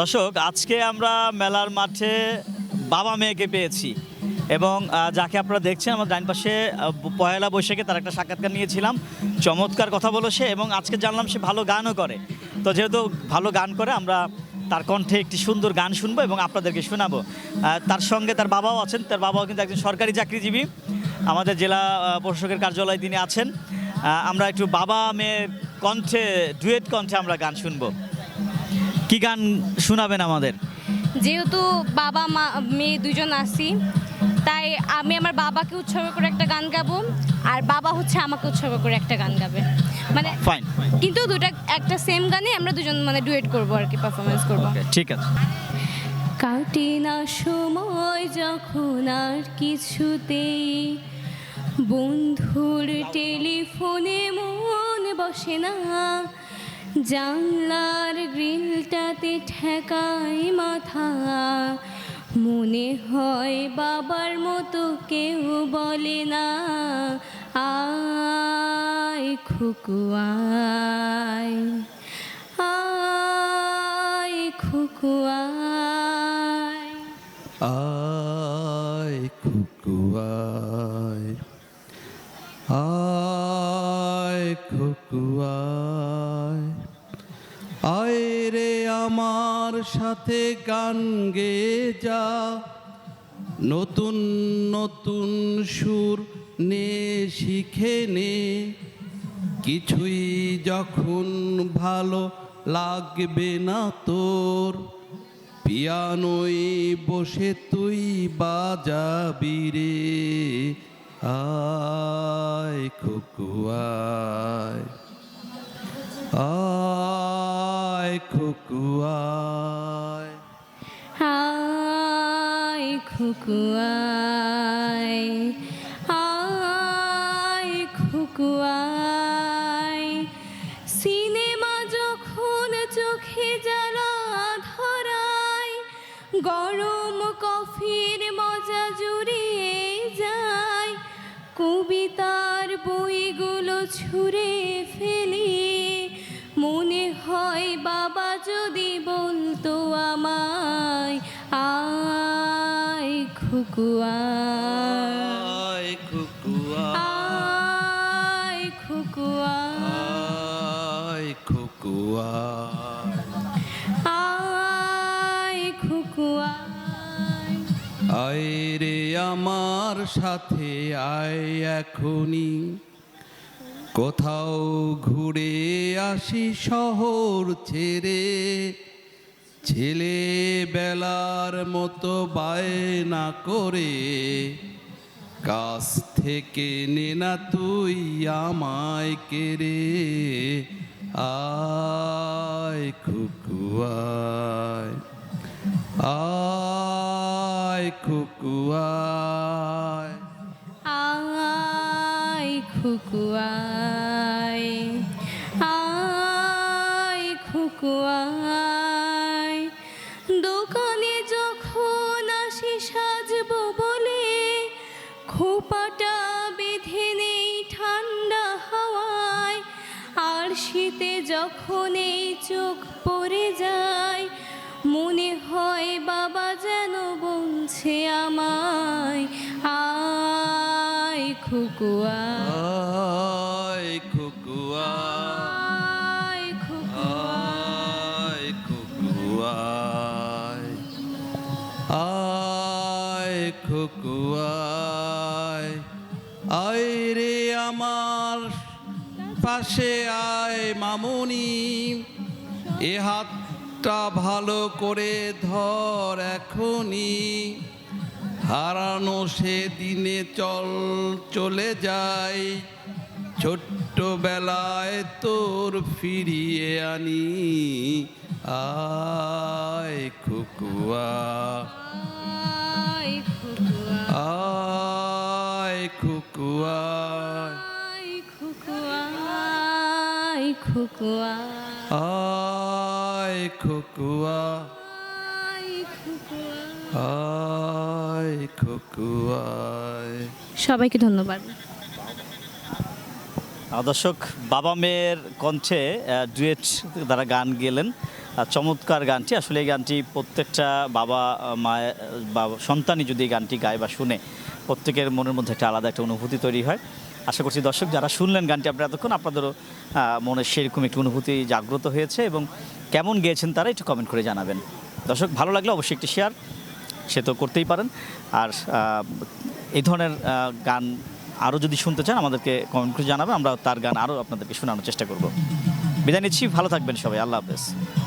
দর্শক, আজকে আমরা মেলার মাঠে বাবা মেয়েকে পেয়েছি এবং যাকে আপনারা দেখছেন আমার ডাইন পাশে পয়লা বৈশাখে তার একটা সাক্ষাৎকার নিয়েছিলাম। চমৎকার কথা বলো সে এবং আজকে জানলাম সে ভালো গানও করে। তো যেহেতু ভালো গান করে, আমরা তার কণ্ঠে একটি সুন্দর গান শুনব এবং আপনাদেরকে শোনাবো। তার সঙ্গে তার বাবাও আছেন। তার বাবাও কিন্তু একজন সরকারি চাকরিজীবী। আমাদের জেলা প্রশাসকের কার্যালয়ে তিনি আছেন। আমরা একটু বাবা মেয়ের কণ্ঠে, ডুয়েট কণ্ঠে আমরা গান শুনব। কি গান শোনাবেন আমাদের? যেহেতু বাবা মা মেয়ে দুজন আসি তাই আমি আমার বাবাকে উৎসর্গ করে একটা গান গাবো আর বাবা হচ্ছে আমাকে উৎসর্গ করে একটা গান গাবে। মানে ফাইন কিন্তু দুটা একটা সেম গানে আমরা দুজন মানে ডুয়েট করব আর কি পারফরমেন্স করব। ঠিক আছে। কাটে না সময় যখন আর কিছুতেই বন্ধুর টেলিফোনে মন বসে না। জানলার গ্রিলটাতে ঠেকায় মাথা। মনে হয় বাবার মতো কেউ বলে না। আয় খুকুয়ায় আয়। খুকুয়ায় আয়। খুকুয়ায় আয় সাথে গান গে যা। নতুন নতুন সুর নে, শিখে নে। কিছুই যখন ভালো লাগবে না তোর পিয়ানোই বসে তুই বাজাবি রে। আয় খুকুয়ায় আয়। খুকুয়ায় খুকুয়ায় আয় খুকুয়ায় সিনেমা যখন চোখে জ্বালা ধরায় গরম কফির মজা জুড়িয়ে যায়। কবিতার বইগুলো ছুঁড়ে ফেলি, মনে হয় বাবা যদি বলতো আমায়, আয় খুকুয়া খুকুয়া খুকুয়া খুকুয়া আয় রে আমার সাথে আয় এখনি। কোথাও ঘুরে আসি শহর ছেড়ে। ছেলে বেলার মতো বায়না করে কাছ থেকে নে না তুই আমায় কেড়ে। আয় খুকুয়ায় আয় খুকুয়ায়। খোপাটা বেঁধে নেই ঠান্ডা হাওয়ায় আর শীতে যখন এই চোখ পড়ে যায় মনে হয় বাবা যেন বলছে আমায় আয় খুকুয়া। আয় খুকুয়ায় আয় খুকুয়া। আয় খুকুয়ায় আয় খুকুয়ায় আয় রে আমার পাশে আয় মামুনি, এ হাতটা ভালো করে ধর এখনি হারানো সে দিনে চল চলে যাই, ছোট্টবেলায় তোর ফিরিয়ে আনি। আয় খুকুয়া। আয় খুকুয়া আয় খুকুয়া। আয় খুকুয়া। খুকুয়ায়। সবাইকে ধন্যবাদ। দর্শক বাবা মেয়ের কণ্ঠে ডুয়েট তারা গান গেলেন। চমৎকার গানটি। আসলে এই গানটি প্রত্যেকটা বাবা মায়ের বাবা সন্তানই যদি এই গানটি গায় বা শুনে প্রত্যেকের মনের মধ্যে একটা আলাদা একটা অনুভূতি তৈরি হয়। আশা করছি দর্শক যারা শুনলেন গানটি আপনারা এতক্ষণ আপনাদেরও মনে সেরকম একটি অনুভূতি জাগ্রত হয়েছে এবং কেমন গেয়েছেন তারা একটু কমেন্ট করে জানাবেন। দর্শক, ভালো লাগলে অবশ্যই একটি শেয়ার সে তো করতেই পারেন। আর এই ধরনের গান আরও যদি শুনতে চান, আমাদেরকে কমেন্ট করে জানাবেন। আমরা তার গান আরও আপনাদেরকে শোনানোর চেষ্টা করব। বিদায় নিচ্ছি, ভালো থাকবেন সবাই, আল্লাহ হাফেজ।